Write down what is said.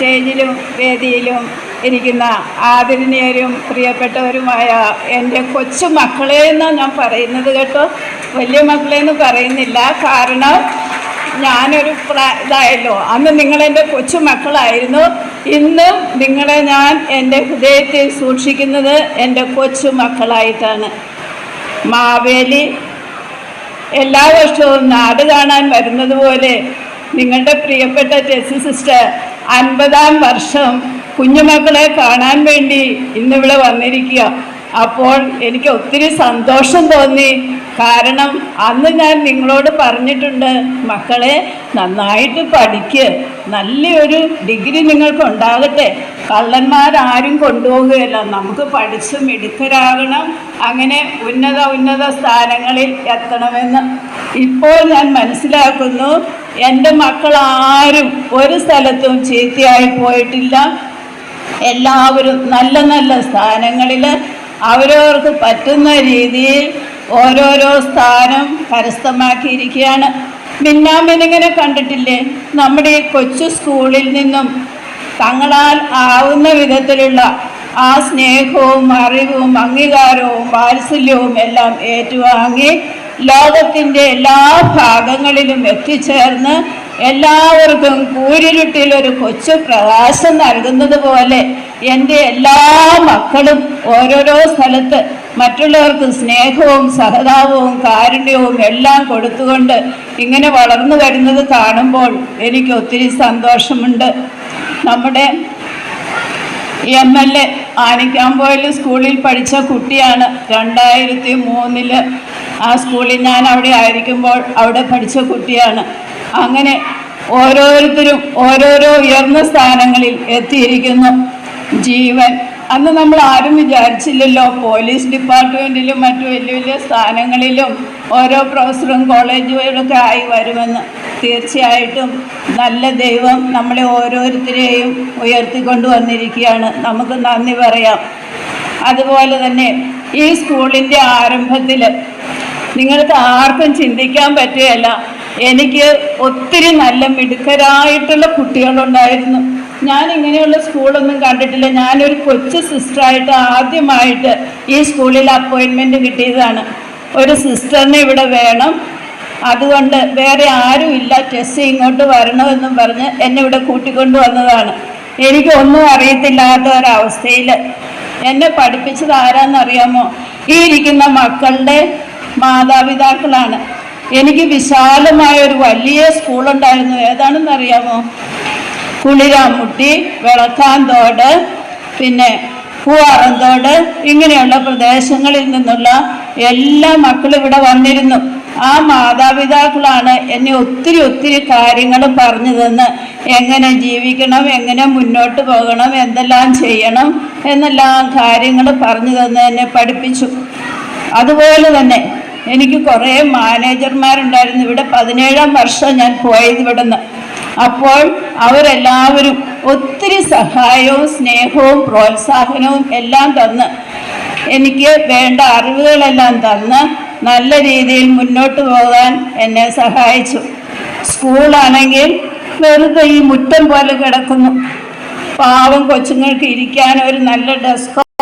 സ്റ്റേജിലും വേദിയിലും ഇരിക്കുന്ന ആദരണീയരും പ്രിയപ്പെട്ടവരുമായ എന്റെ കൊച്ചു മക്കളെ എന്നാണ് ഞാൻ പറയുന്നത് കേട്ടോ. വലിയ മക്കളെ എന്ന് പറയുന്നില്ല. കാരണം ഞാനൊരു ഇതായല്ലോ. അന്ന് നിങ്ങളെന്റെ കൊച്ചു മക്കളായിരുന്നു. ഇന്നും നിങ്ങളെ ഞാൻ എന്റെ ഹൃദയത്തിൽ സൂക്ഷിക്കുന്നത് എന്റെ കൊച്ചു മക്കളായിട്ടാണ്. മാവേലി എല്ലാ വർഷവും നാട് കാണാൻ വരുന്നത് പോലെ നിങ്ങളുടെ പ്രിയപ്പെട്ട ടെസി സിസ്റ്റർ അൻപതാം വർഷം കുഞ്ഞുമക്കളെ കാണാൻ വേണ്ടി ഇന്നിവിടെ വന്നിരിക്കുക. അപ്പോൾ എനിക്ക് ഒത്തിരി സന്തോഷം തോന്നി. കാരണം അന്ന് ഞാൻ നിങ്ങളോട് പറഞ്ഞിട്ടുണ്ട് മക്കളെ നന്നായിട്ട് പഠിക്ക്. നല്ലൊരു ഡിഗ്രി നിങ്ങൾക്ക് ഉണ്ടാകട്ടെ. കള്ളന്മാരാരും കൊണ്ടുപോകുകയല്ല നമുക്ക് പഠിച്ച് മിടുക്കരാകണം. അങ്ങനെ ഉന്നത ഉന്നത സ്ഥാനങ്ങളിൽ എത്തണമെന്ന്. ഇപ്പോൾ ഞാൻ മനസ്സിലാക്കുന്നു എന്റെ മക്കളാരും ഒരു സ്ഥലത്തും ചീത്തയായി പോയിട്ടില്ല. എല്ലാവരും നല്ല നല്ല സ്ഥാനങ്ങളിൽ അവരവർക്ക് പറ്റുന്ന രീതിയിൽ ഓരോരോ സ്ഥാനം കരസ്ഥമാക്കിയിരിക്കുകയാണ്. മിന്നാമിനിങ്ങനെ കണ്ടിട്ടില്ലേ? നമ്മുടെ ഈ കൊച്ചു സ്കൂളിൽ നിന്നും തങ്ങളാൽ ആവുന്ന വിധത്തിലുള്ള ആ സ്നേഹവും അറിവും അംഗീകാരവും വാത്സല്യവും എല്ലാം ഏറ്റുവാങ്ങി ലോകത്തിന്റെ എല്ലാ ഭാഗങ്ങളിലും എത്തിച്ചേർന്ന് എല്ലാവർക്കും കൂരിരുട്ടിൽ ഒരു കൊച്ചു പ്രകാശം നൽകുന്നത് പോലെ എന്റെ എല്ലാ മക്കളും ഓരോരോ സ്ഥലത്ത് മറ്റുള്ളവർക്ക് സ്നേഹവും സഹതാപവും കാരുണ്യവും എല്ലാം കൊടുത്തുകൊണ്ട് ഇങ്ങനെ വളർന്നു വരുന്നത് കാണുമ്പോൾ എനിക്ക് ഒത്തിരി സന്തോഷമുണ്ട്. നമ്മുടെ എം എൽ എ ആനിക്കാമ്പോയിൽ സ്കൂളിൽ പഠിച്ച കുട്ടിയാണ് രണ്ടായിരത്തി മൂന്നിൽ ആ സ്കൂളിൽ ഞാൻ അവിടെ ആയിരിക്കുമ്പോൾ അവിടെ പഠിച്ച കുട്ടിയാണ്. അങ്ങനെ ഓരോരുത്തരും ഓരോരോ ഉയർന്ന സ്ഥാനങ്ങളിൽ എത്തിയിരിക്കുന്നു. ജീവൻ. അന്ന് നമ്മൾ ആരും വിചാരിച്ചില്ലല്ലോ പോലീസ് ഡിപ്പാർട്ട്മെന്റിലും മറ്റു വലിയ വലിയ സ്ഥാനങ്ങളിലും ഓരോ പ്രൊഫസറും കോളേജുകളൊക്കെ ആയി വരുമെന്ന്. തീർച്ചയായിട്ടും നല്ല ദൈവം നമ്മളെ ഓരോരുത്തരെയും ഉയർത്തിക്കൊണ്ടു വന്നിരിക്കുകയാണ്. നമുക്ക് നന്ദി പറയാം. അതുപോലെ തന്നെ ഈ സ്കൂളിന്റെ ആരംഭത്തിൽ നിങ്ങൾക്ക് ആർക്കും ചിന്തിക്കാൻ പറ്റുകയല്ല. എനിക്ക് ഒത്തിരി നല്ല മിടുക്കരായിട്ടുള്ള കുട്ടികളുണ്ടായിരുന്നു. ഞാൻ ഇങ്ങനെയുള്ള സ്കൂളൊന്നും കണ്ടിട്ടില്ല. ഞാനൊരു കൊച്ചു സിസ്റ്ററായിട്ട് ആദ്യമായിട്ട് ഈ സ്കൂളിൽ അപ്പോയിൻമെന്റ് കിട്ടിയതാണ്. ഒരു സിസ്റ്ററിനെ ഇവിടെ വേണം. അതുകൊണ്ട് വേറെ ആരും ഇല്ല. ടെസ്റ്റ് ഇങ്ങോട്ട് വരണമെന്നും പറഞ്ഞ് എന്നെ ഇവിടെ കൂട്ടിക്കൊണ്ട് വന്നതാണ്. എനിക്കൊന്നും അറിയത്തില്ലാത്ത ഒരവസ്ഥയിൽ എന്നെ പഠിപ്പിച്ചത് ആരാന്നറിയാമോ? ഈ ഇരിക്കുന്ന മക്കളുടെ മാതാപിതാക്കളാണ്. എനിക്ക് വിശാലമായ ഒരു വലിയ സ്കൂളുണ്ടായിരുന്നു. ഏതാണെന്ന് അറിയാമോ കുളിരാമുട്ടി വിളക്കാന്തോട് പിന്നെ പൂവാറന്തോട് ഇങ്ങനെയുള്ള പ്രദേശങ്ങളിൽ നിന്നുള്ള എല്ലാ മക്കളും ഇവിടെ വന്നിരുന്നു. ആ മാതാപിതാക്കളാണ് എന്നെ ഒത്തിരി ഒത്തിരി കാര്യങ്ങൾ പറഞ്ഞു തന്ന് എങ്ങനെ ജീവിക്കണം എങ്ങനെ മുന്നോട്ട് പോകണം എന്തെല്ലാം ചെയ്യണം എന്നെല്ലാം കാര്യങ്ങൾ പറഞ്ഞു തന്ന് എന്നെ പഠിപ്പിച്ചു. അതുപോലെ തന്നെ എനിക്ക് കുറേ മാനേജർമാരുണ്ടായിരുന്നു. ഇവിടെ പതിനേഴാം വർഷം ഞാൻ പോയത് ഇവിടുന്ന്. അപ്പോൾ അവരെല്ലാവരും ഒത്തിരി സഹായവും സ്നേഹവും പ്രോത്സാഹനവും എല്ലാം തന്ന് എനിക്ക് വേണ്ട അറിവുകളെല്ലാം തന്ന് നല്ല രീതിയിൽ മുന്നോട്ട് പോകാൻ എന്നെ സഹായിച്ചു. സ്കൂളാണെങ്കിൽ വെറുതെ ഈ മുറ്റം പോലെ കിടക്കുന്നു. പാവം കൊച്ചുങ്ങൾക്ക് ഇരിക്കാൻ ഒരു നല്ല ഡെസ്കോ